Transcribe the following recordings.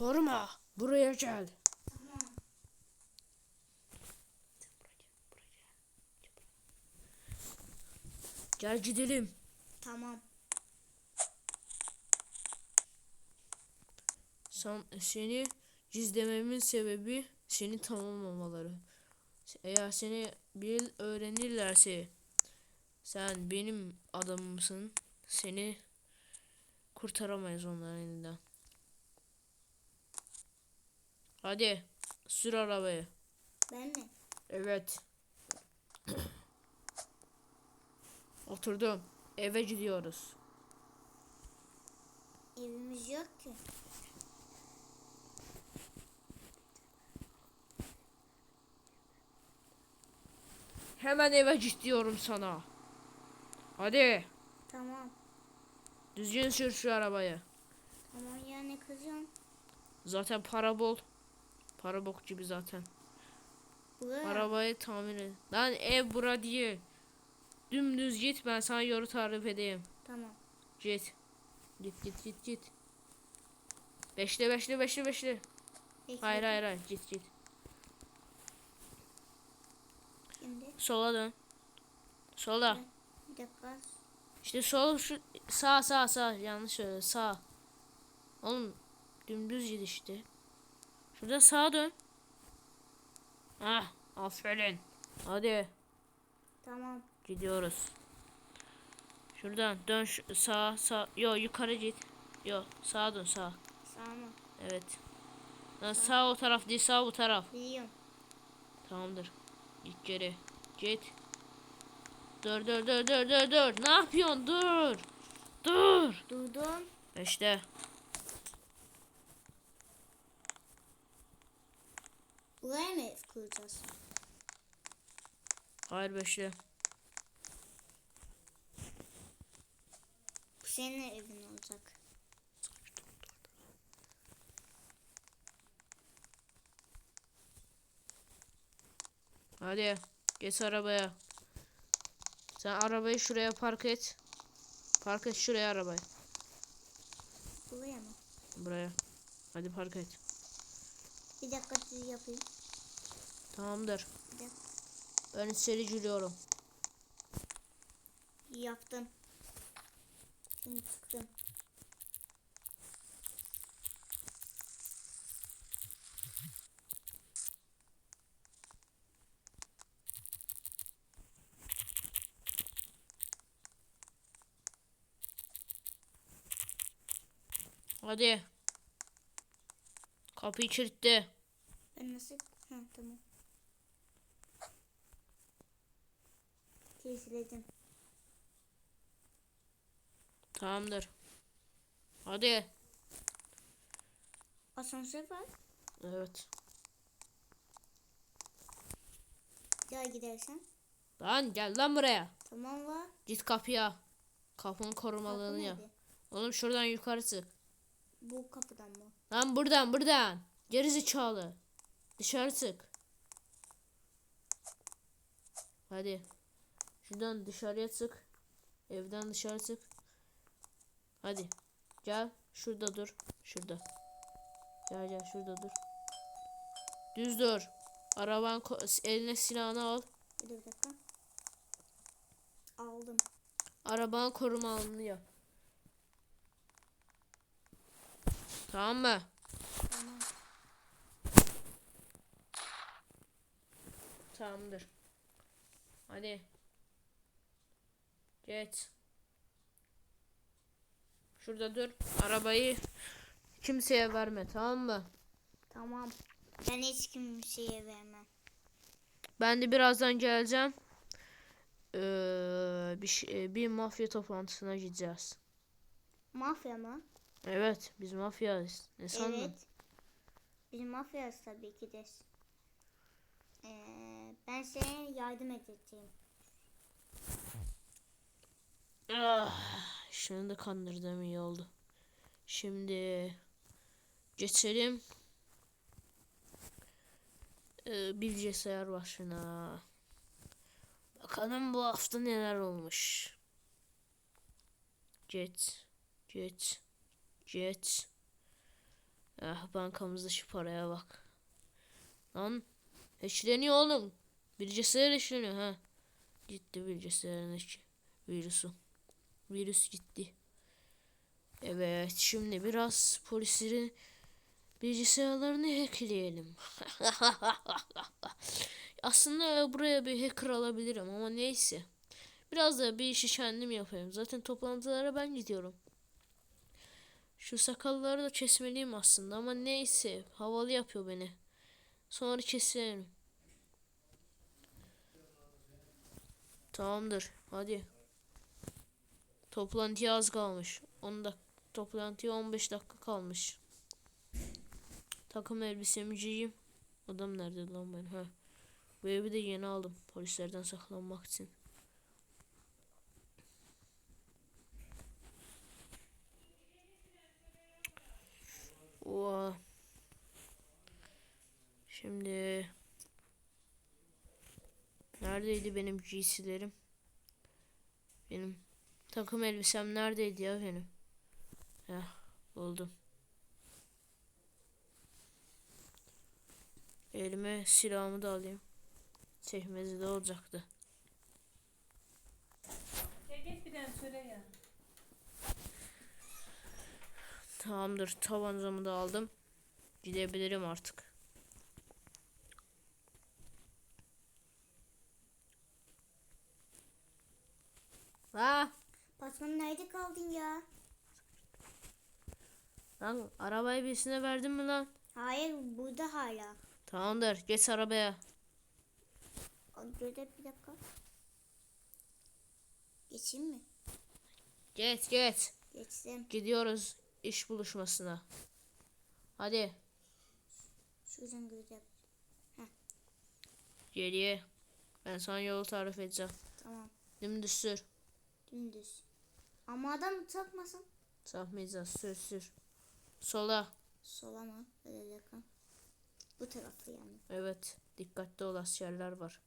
Koruma. Buraya gel. Gel gidelim. Tamam. Sen, seni gizlememin sebebi seni tanımamaları. Eğer seni bir öğrenirlerse sen benim adamımsın. Seni kurtaramayız onların elinden. Hadi sür arabayı. Ben mi? Evet. Oturdum. Eve gidiyoruz. Evimiz yok ki. Hemen eve git diyorum sana. Hadi. Tamam. Düzgün sür şu arabayı. Tamam yani kızım. Zaten para bol. Para bok gibi zaten. Buraya. Arabayı tamir et. Lan ev bura değil. Dümdüz git ben sana yolu tarif edeyim. Tamam. Git. Git git git git. Beşle beşle beşle beşle. Peki. Hayır hayır hayır git git. Şimdi Sola dön. Sola. bir dakika. İşte sol şu sağ sağ sağ yanlış söyle sağ. Oğlum dümdüz git işte. Şurada sağa dön. Ah aferin. Hadi Tamam. gidiyoruz. Şuradan dön şu, sağa sağ. Yo yukarı git. Yo sağa dön sağ. Sağ mı? Evet. Lan sağ o taraf değil sağ bu taraf. Biliyorum. Tamamdır. Git geri. Git. Dur dur dur dur dur dur. Ne yapıyorsun? Dur. Dur. Durdum. İşte. Kuracağız? Hayır beşli. Bu senin evin olacak. Hadi. Geç arabaya. Sen arabayı şuraya park et. Park et şuraya arabayı. Buraya mı? Buraya. Hadi park et. Bir dakika düz yapayım. Tamamdır. Dakika. Ben içeri giriyorum. Yaptım. Şimdi çıktım. Hadi. Kapıyı kilitli. Ben nasıl? Ha tamam. Kilitledim. Tamamdır. Hadi. Asansör var. Evet. Daha gidersen. Lan gel lan buraya. Tamam var. Git kapıya. Kapının Kapı korumalığını yap. nerede? Oğlum şuradan yukarı çık. Bu kapıdan mı? Lan buradan buradan. Geri zekalı. Dışarı çık. Hadi. Şuradan dışarıya çık. Evden dışarı çık. Hadi. Gel. Şurada dur. Şurada. Gel gel şurada dur. Düz dur. Araban eline silahını al. Bir dakika. Aldım. Arabanın koruma alanını yap. Tamam mı? Tamam. Tamamdır. Hadi. Geç. Şurada dur. Arabayı kimseye verme tamam mı? Tamam. Ben hiç kimseye vermem. Ben de birazdan geleceğim. Ee, bir, şey- bir mafya toplantısına gideceğiz. Mafya mı? Evet biz mafyayız. Ne sandın? Evet. Biz mafyayız tabii ki de. Ee, ben sana yardım edeceğim. Ah, şunu da kandırdım iyi oldu. Şimdi geçelim. Ee, bilgisayar başına. Bakalım bu hafta neler olmuş. Geç, geç, geç. Ah bankamızda şu paraya bak. Lan eşleniyor oğlum. Bilgisayar eşleniyor ha. Gitti bilgisayarın içi. Virüsü. Virüs gitti. Evet şimdi biraz polislerin bilgisayarlarını hackleyelim. Aslında buraya bir hacker alabilirim ama neyse. Biraz da bir işi kendim yapayım. Zaten toplantılara ben gidiyorum. Şu sakalları da kesmeliyim aslında ama neyse. Havalı yapıyor beni. Sonra keserim. Tamamdır. Hadi. Toplantıya az kalmış. 10 dak toplantıya 15 dakika kalmış. Takım elbisemi giyeyim. Adam nerede lan ben? Ha. Bu evi de yeni aldım. Polislerden saklanmak için. Oha. Şimdi neredeydi benim giysilerim? Benim takım elbisem neredeydi ya benim? Heh, buldum. Elime silahımı da alayım. Çekmezi de olacaktı. Ya. Tamamdır. Tabancamı da aldım. Gidebilirim artık. Ah, Patron nerede kaldın ya? lan arabayı birisine verdin mi lan? Hayır burada hala. Tamamdır. Geç arabaya. Böyle bir dakika. Geçeyim mi? Geç geç. Geçtim. Gidiyoruz iş buluşmasına. Hadi Şuradan göreceğim. geriye. Ben sana yolu tarif edeceğim. Tamam. Dümdüz sür. Dümdüz. Ama adam takmasın. Sapmayacağız. Sür sür. Sola. Sola mı? Bir dakika. Bu tarafı yani. Evet. Dikkatli ol askerler var.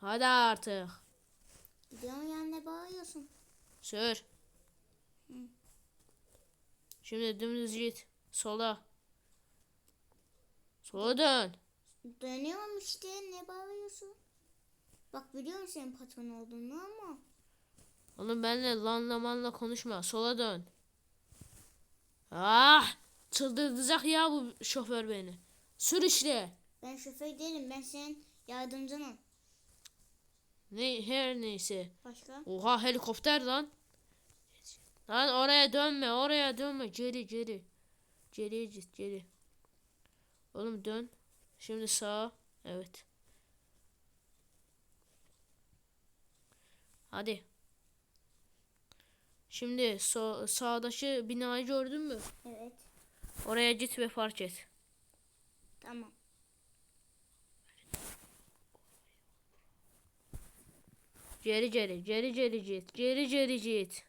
Hadi artık. Gidiyorsun yani bağırıyorsun? Sür. Şimdi dümdüz git. Sola. Sola dön. Dönüyorum işte ne bağırıyorsun? Bak biliyorum senin patron olduğunu ama. Oğlum benimle lanla manla konuşma. Sola dön. Ah! Çıldırtacak ya bu şoför beni. Sür işte. Ben şoför değilim ben senin yardımcınım. Ne her neyse. Başka? Oha helikopter lan. Lan oraya dönme, oraya dönme. Geri geri. Geriye git geri. Oğlum dön. Şimdi sağa. Evet. Hadi. Şimdi so sağdaki binayı gördün mü? Evet. Oraya git ve fark et. Tamam. Geri geri, geri geri git. Geri geri git.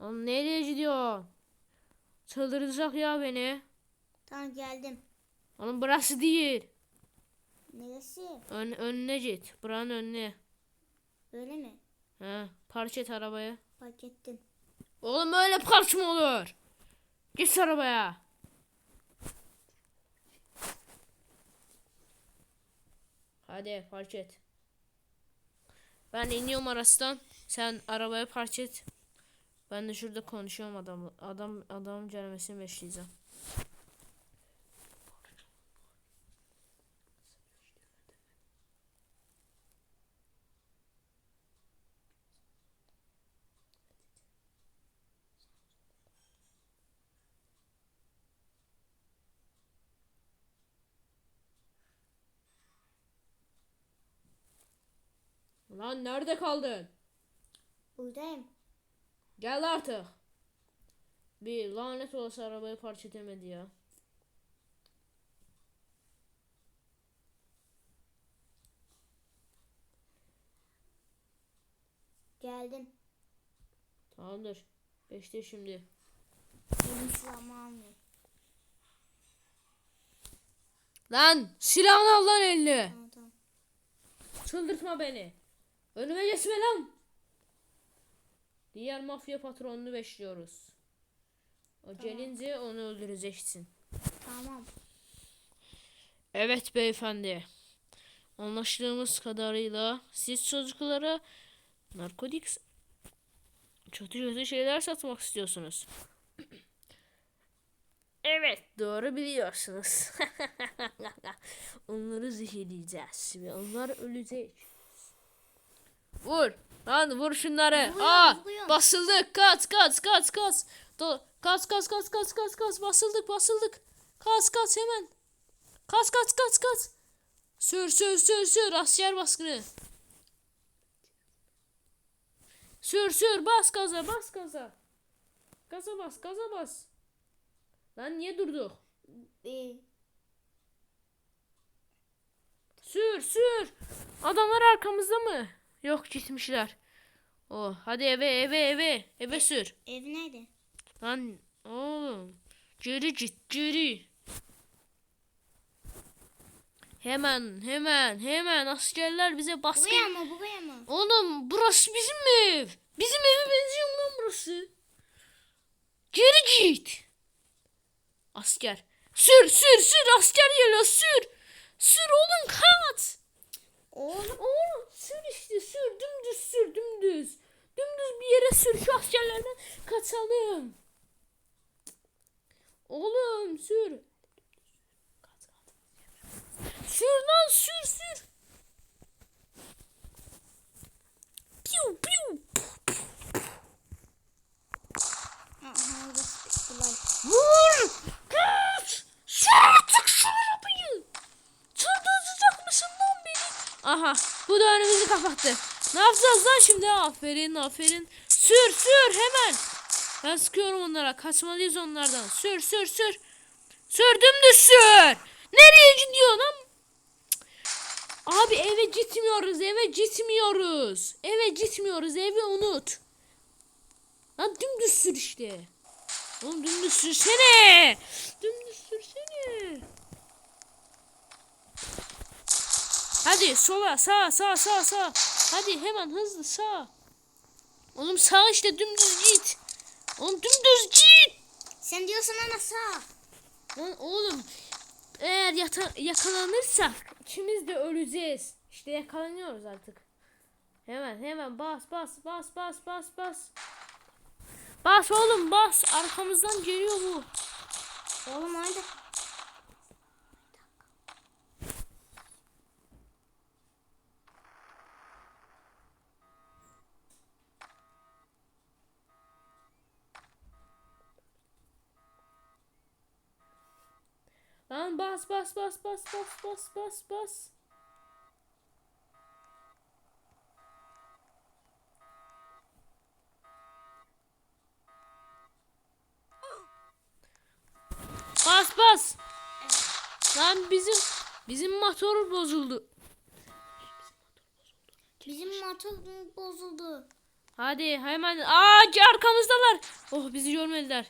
Oğlum nereye gidiyor? Çıldıracak ya beni. Tamam geldim. Oğlum burası değil. Neresi? Ön, önüne git. Buranın önüne. Böyle mi? He, park et arabaya. Fark ettim. Oğlum öyle park mı olur? Git arabaya. Hadi park et. Ben iniyorum arasından. Sen arabaya park et. Ben de şurada konuşuyorum adam adam adam gelmesini bekleyeceğim. Lan nerede kaldın? Buradayım. Gel artık. Bir lanet olası arabayı edemedi ya. Geldim. Tamamdır. Geçti şimdi. Benim silahımı almıyor. Lan silahını al lan eline. Tamam tamam. Çıldırtma beni. Önüme geçme lan. Diğer mafya patronunu bekliyoruz. O gelince onu öldüreceksin. Tamam. Evet beyefendi. Anlaştığımız kadarıyla siz çocuklara narkotik kötü kötü şeyler satmak istiyorsunuz. Evet doğru biliyorsunuz. Onları zehirleyeceğiz ve onlar ölecek. Vur. Lan vur şunları. Vuruyorum, Aa, basıldık. Kaç kaç kaç kaç. Do kaç kaç kaç kaç kaç kaç basıldık basıldık. Kaç kaç hemen. Kaç kaç kaç kaç. Sür sür sür sür asker baskını. Sür sür bas gaza bas gaza. Gaza bas gaza bas. Lan niye durduk? Sür sür. Adamlar arkamızda mı? Yok gitmişler. Oh hadi eve eve eve eve sür. ev nerede? Lan oğlum. Geri git geri. Hemen hemen hemen askerler bize baskın. Buraya mı buraya mı? Oğlum burası bizim ev. Bizim eve benziyor mu lan burası? Geri git. Asker. Sür sür sür asker geliyor sür. Sür oğlum kaç. Oğlum. Oğlum sür işte sür dümdüz sür dümdüz. Dümdüz bir yere sür şu askerlerden kaçalım. Oğlum sür. Sür lan sür sür. Piu piu. Vur. Kaç. Sür artık şu arabayı. Çıldıracak mısın lan? Aha bu da önümüzü kapattı. Ne yapacağız lan şimdi? Aferin aferin. Sür sür hemen. Ben sıkıyorum onlara. Kaçmalıyız onlardan. Sür sür sür. Sür dümdüz sür. Nereye gidiyor lan? Abi eve gitmiyoruz. Eve gitmiyoruz. Eve gitmiyoruz. Evi unut. Lan dümdüz sür işte. Oğlum dümdüz sürsene. Dümdüz sürsene. Hadi sola sağ sağ sağ sağ. Hadi hemen hızlı sağ. Oğlum sağ işte dümdüz git. Oğlum dümdüz git. Sen diyorsun ama sağ. Lan oğlum eğer yata- yakalanırsak ikimiz de öleceğiz. İşte yakalanıyoruz artık. Hemen hemen bas bas bas bas bas bas. Bas oğlum bas. Arkamızdan geliyor bu. Oğlum orada. Lan bas bas bas bas bas bas bas bas. Bas bas. Lan bizim bizim motor bozuldu. Bizim motor bozuldu. Hadi hemen. Aa arkamızdalar. Oh bizi görmediler.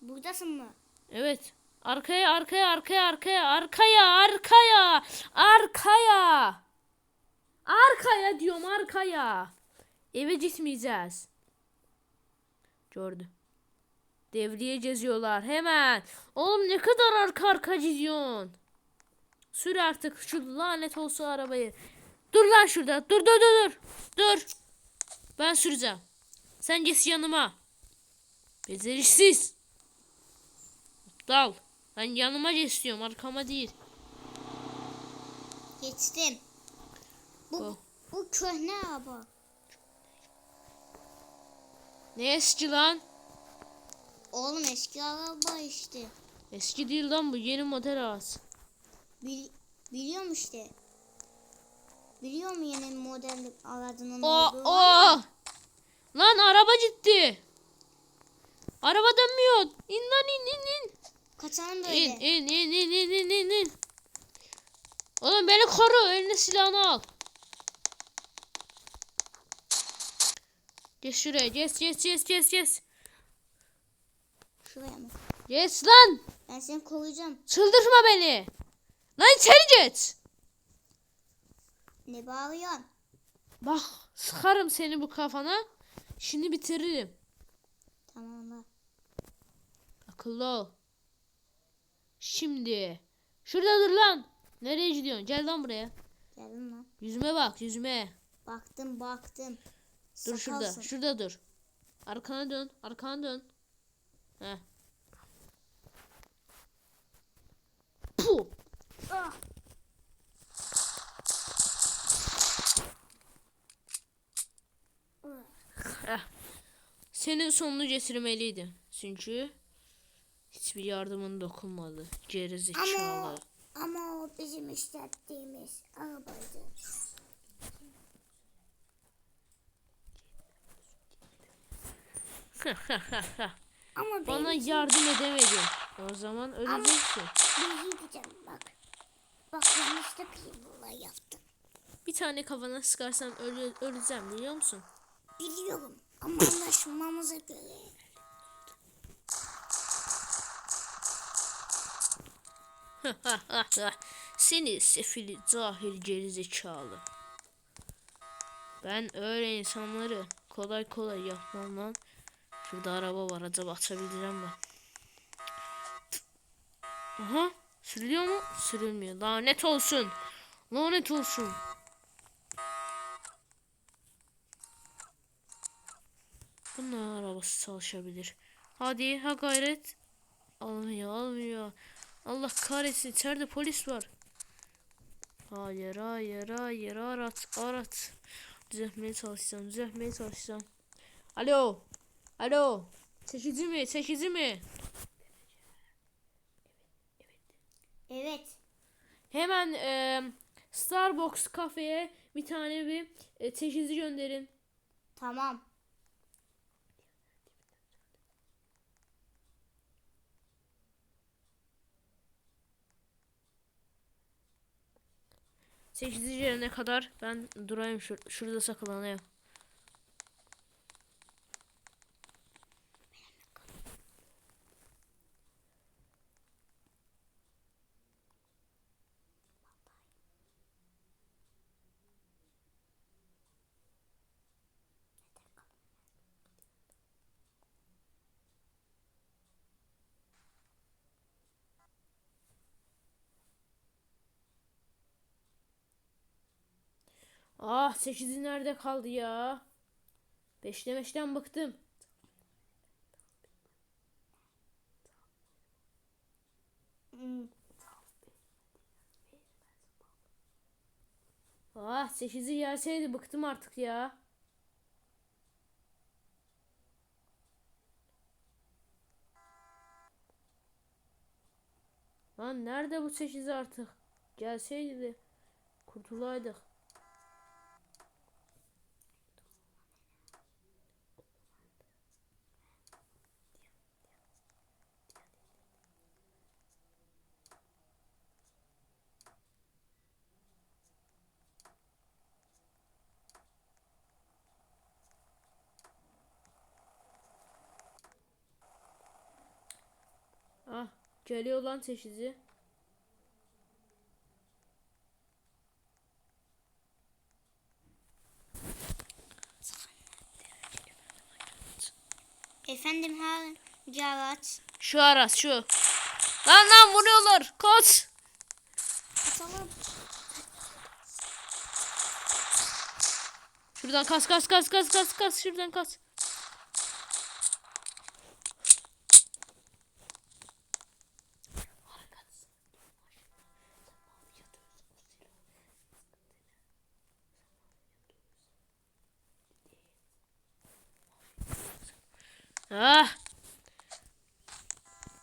Buradasın mı? Evet. Arkaya arkaya arkaya arkaya arkaya arkaya arkaya. Arkaya diyorum arkaya. Eve gitmeyeceğiz. Gördü. Devriye geziyorlar hemen. Oğlum ne kadar arka arka gidiyorsun. Sür artık şu lanet olsa arabayı. Dur lan şurada. Dur dur dur dur. Dur. Ben süreceğim. Sen geç yanıma. Beceriksiz. Dal. Ben yanıma istiyorum arkama değil. Geçtim. Bu, Oh. bu köhne araba. Ne eski lan? Oğlum eski araba işte. Eski değil lan bu yeni model ağaç. Bil, biliyorum işte. Biliyor mu yeni model aracının O olduğunu? o. Lan araba gitti. Araba dönmüyor. İn lan in in in. Kaçalım böyle. İn in in in in in in in. Oğlum beni koru. Eline silahını al. Geç şuraya. Geç geç geç geç geç. Şuraya mı? Geç lan. Ben seni koruyacağım. Çıldırtma beni. Lan içeri geç. Ne bağırıyorsun? Bak sıkarım seni bu kafana. Şimdi bitiririm. Tamam. Akıllı ol. Şimdi. Şurada dur lan. Nereye gidiyorsun? Gel lan buraya. Geldim lan. Yüzüme bak yüzüme. Baktım baktım. Dur şurada. Sakalsın. Şurada dur. Arkana dön. Arkana dön. Heh. Puh. Ah. Senin sonunu getirmeliydi. Çünkü hiçbir yardımın dokunmadı. Gerizekalı. Ama, ama o bizim işlettiğimiz arabaydı. Ama benim Bana için yardım edemedin. O zaman öleceksin. bir şey diyeceğim bak. Bak yanlışlıkla yaptım. Bir tane kafana sıkarsam öle, öleceğim biliyor musun? Biliyorum ama anlaşmamıza göre. Seni sefil, cahil, gerizekalı. Ben öyle insanları kolay kolay yapmam lan. Şurada araba var acaba açabileceğim ben. Aha sürülüyor mu? Sürülmüyor. Lanet olsun. Lanet olsun. Bunun arabası çalışabilir. Hadi ha gayret. Almıyor almıyor. Allah kahretsin içeride polis var. Hayır hayır hayır arat arat. Düzeltmeye çalışacağım düzeltmeye çalışacağım. Alo. Alo. Çekici mi çekici mi? Evet. Hemen e, Starbucks kafeye bir tane bir e, çekici gönderin. Tamam. Çekici gelene kadar ben durayım şur şurada saklanayım. Ah 8'i nerede kaldı ya? Beşte beşten bıktım. Ah 8'i gelseydi bıktım artık ya. Lan nerede bu 8 artık? Gelseydi kurtulaydık. Geliyor lan 8'i. Efendim Harun Cavat. Şu Aras şu. Lan lan vuruyorlar. Kaç. Tamam. Şuradan kas kas kas kas kas kas şuradan kas. Ah.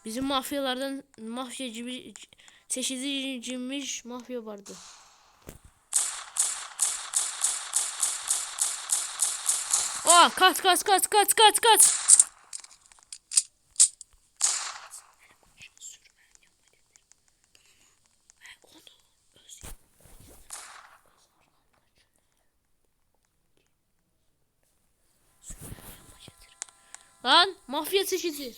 Bizim mafyalardan mafyacı çeşitlicimiz mafya vardı. Oh, kaç kaç kaç kaç kaç kaç. Lan mafya çeşidi.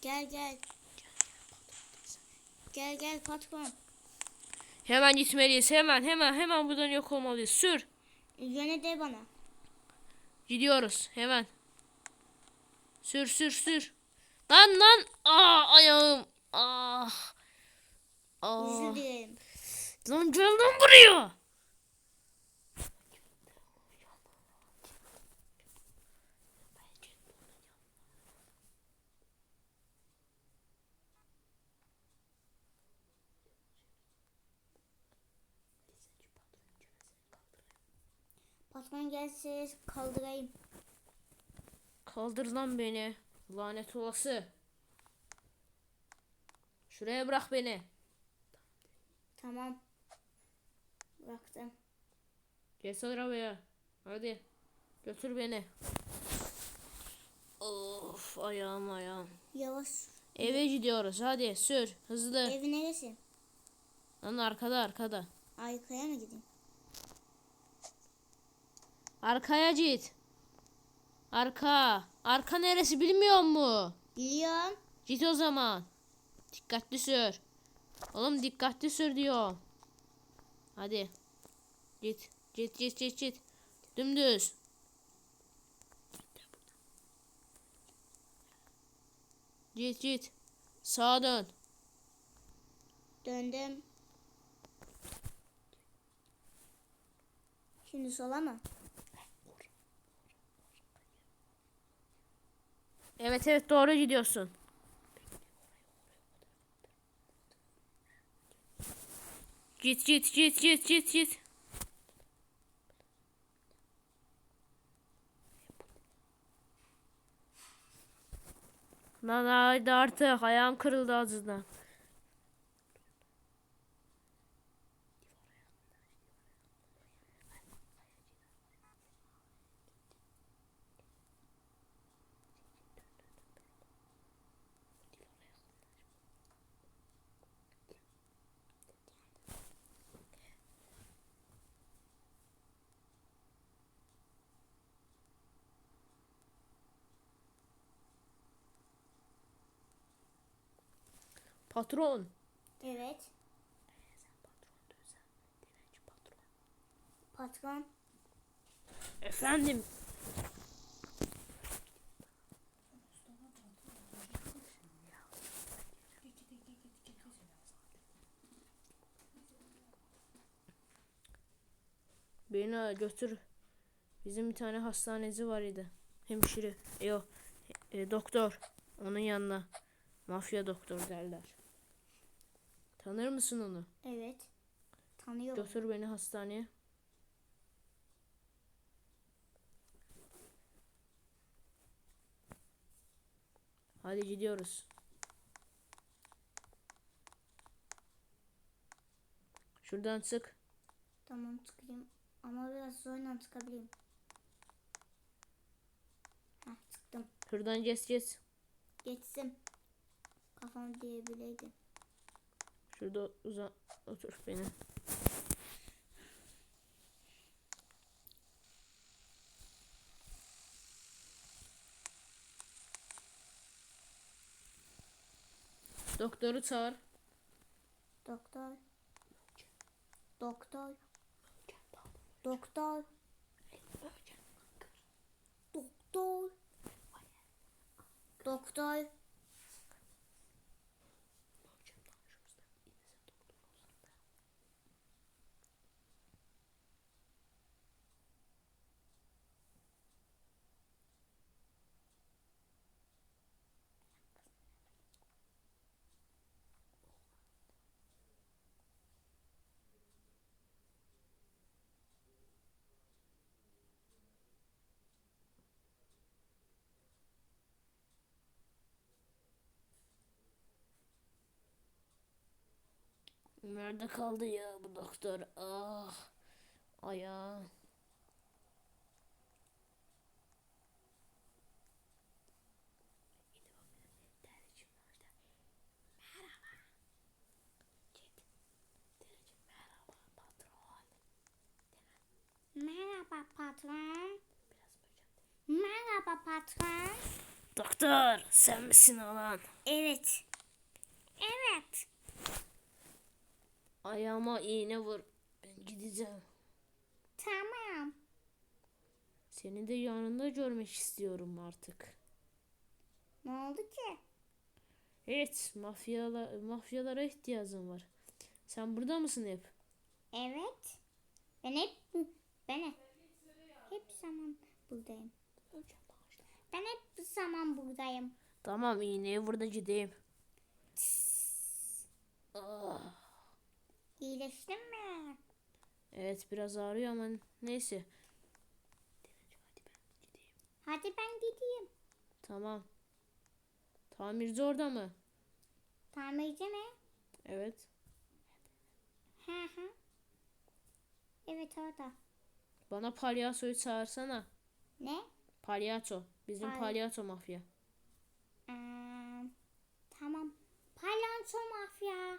Gel gel. Gel gel patron. Hemen gitmeliyiz. Hemen hemen hemen buradan yok olmalıyız. Sür. Yöne de bana. Gidiyoruz hemen. Sür sür sür. Lan lan. Aa ayağım. Ah. Özür dilerim. Lan lan buraya. Patron gelse kaldırayım. Kaldır lan beni. Lanet olası. Şuraya bırak beni. Tamam. Bıraktım. Geç arabaya. Hadi. Götür beni. Of ayağım ayağım. Yavaş. Eve gidiyoruz. Hadi sür. Hızlı. Ev neresi? Lan arkada arkada. Arkaya mı gideyim? Arkaya git. Arka. Arka neresi bilmiyor mu? Biliyorum. Git o zaman. Dikkatli sür. Oğlum dikkatli sür diyor. Hadi. Git. Git git git git. Dümdüz. Git git. Sağa dön. Döndüm. Şimdi sola mı? Evet evet doğru gidiyorsun. Git git git git git git. Lan haydi artık ayağım kırıldı azından. Patron. Evet. Patron. Efendim. Beni götür. Bizim bir tane hastanesi var idi. Hemşire. Yok. e, doktor. Onun yanına. Mafya doktor derler. Tanır mısın onu? Evet. Tanıyorum. Götür beni hastaneye. Hadi gidiyoruz. Şuradan sık. Tamam çıkayım. Ama biraz zorla çıkabilirim. Heh çıktım. Şuradan geç geç. Geçtim. Kafam diyebileydi. Şurada uza otur beni. Doktoru çağır. Doktor. Doktor. Doktor. Doktor. Doktor. Nerede kaldı ya bu doktor? Ah. Ayağım. Merhaba patron. Merhaba patron. Doktor sen misin olan? Evet. Evet. Ayağıma iğne vur. Ben gideceğim. Tamam. Seni de yanında görmek istiyorum artık. Ne oldu ki? Evet, mafyalar, mafyalara ihtiyacım var. Sen burada mısın hep? Evet. Ben hep ben hep, hep zaman buradayım. Ben hep zaman buradayım. Tamam, iğneyi vur da gideyim. Ah, İyileştin mi? evet, biraz ağrıyor ama neyse. Hadi ben gideyim. Tamam. Tamirci orada mı? Tamirci mi? Evet. Hı hı. Evet orada. Bana palyaçoyu çağırsana. Ne? Palyaço. Bizim Pal- palyaço mafya. Ee, tamam. Palyaço mafya.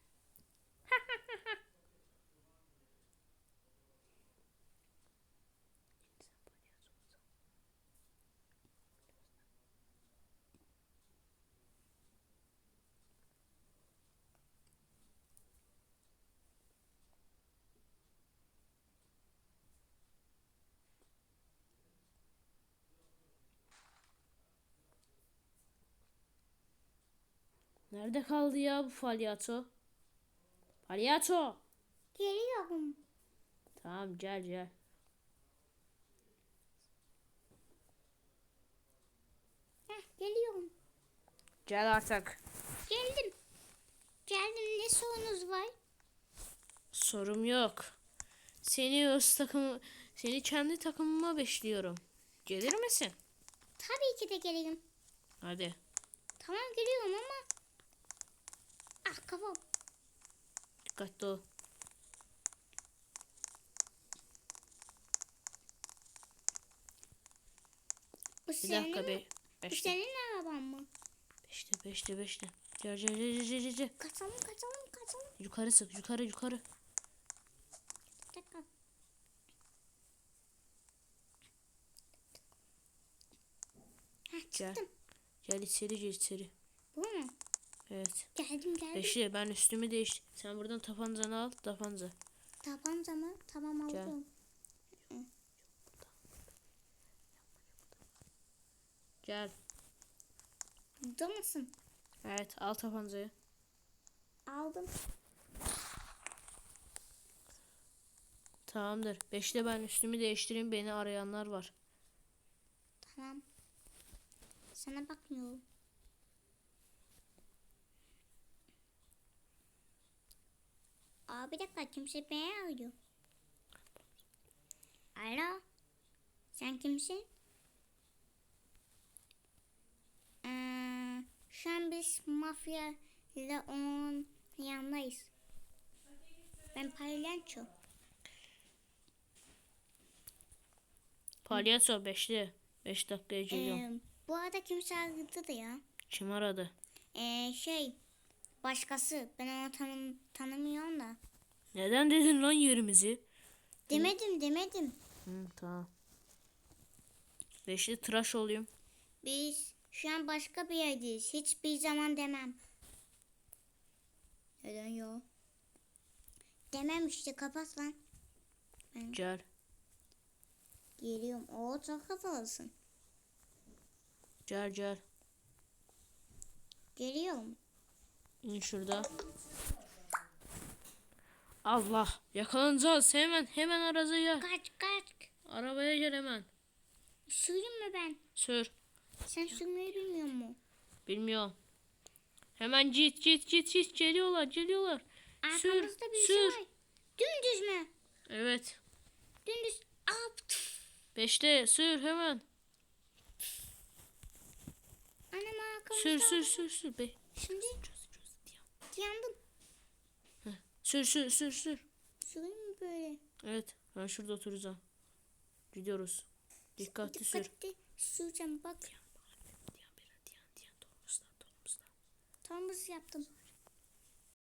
Nerede kaldı ya bu palyaço? Palyaço. Geliyorum. Tamam gel gel. Heh, geliyorum. Gel artık. Geldim. Geldim. Ne sorunuz var? Sorum yok. Seni öz takım seni kendi takımıma beşliyorum. Gelir misin? Tabii ki de gelirim. Hadi. Tamam geliyorum ama. Ah kafam. Dikkatli ol. Bu Bir senin dakika be. Bu Beşte. senin araban mı? Beşte beşte beşte. Gel gel gel gel gel, gel. Kaçalım kaçalım kaçalım. Yukarı sık yukarı yukarı. Dakika. Heh, Gel. çıktım. Gel içeri gir içeri. Bu mu? Evet. Geldim geldim. Beşli ben üstümü değiş. Sen buradan tapancanı al tapanca. Tabanca mı? Tamam Gel. aldım. Gel. Burada mısın? Evet al tapancayı. Aldım. Tamamdır. Beşte ben üstümü değiştireyim beni arayanlar var. Tamam. Sana bakmıyorum. Bir dakika kimse beni arıyor. Alo. Sen kimsin? Ee, şu an biz mafya ile onun yanındayız. Ben palyaço. Palyaço beşli. Beş dakikaya geliyorum. Ee, bu arada kimse aradı da ya. Kim aradı? Ee, şey başkası ben onu tanım, tanımıyorum da. Neden dedin lan yerimizi? Demedim demedim. Hı, tamam. Beşli tıraş olayım. Biz şu an başka bir yerdeyiz. Hiçbir zaman demem. Neden ya? Demem işte kapat lan. Gel. Geliyorum. Oo çok havalısın. Gel gel. Geliyorum. İn şurada. Allah. Yakalanacağız. Hemen hemen arabaya gel. Kaç kaç. Arabaya gel hemen. Süreyim mi ben? Sür. Sen sürmeyi bilmiyor musun? Bilmiyorum. Hemen git git git git. Geliyorlar geliyorlar. Sür. Şey Sür. var. Dümdüz mü? Evet. Dümdüz. Aa, püf. Beşte sür hemen. Annem arkamızda. Sür sür sür sür. Be. Şimdi yandım. Sür sür sür sür. Süreyim mi böyle? Evet. Ben şurada oturacağım. Gidiyoruz. Dikkatli sür. Dikkatli süreceğim bak. Tam hız yaptım.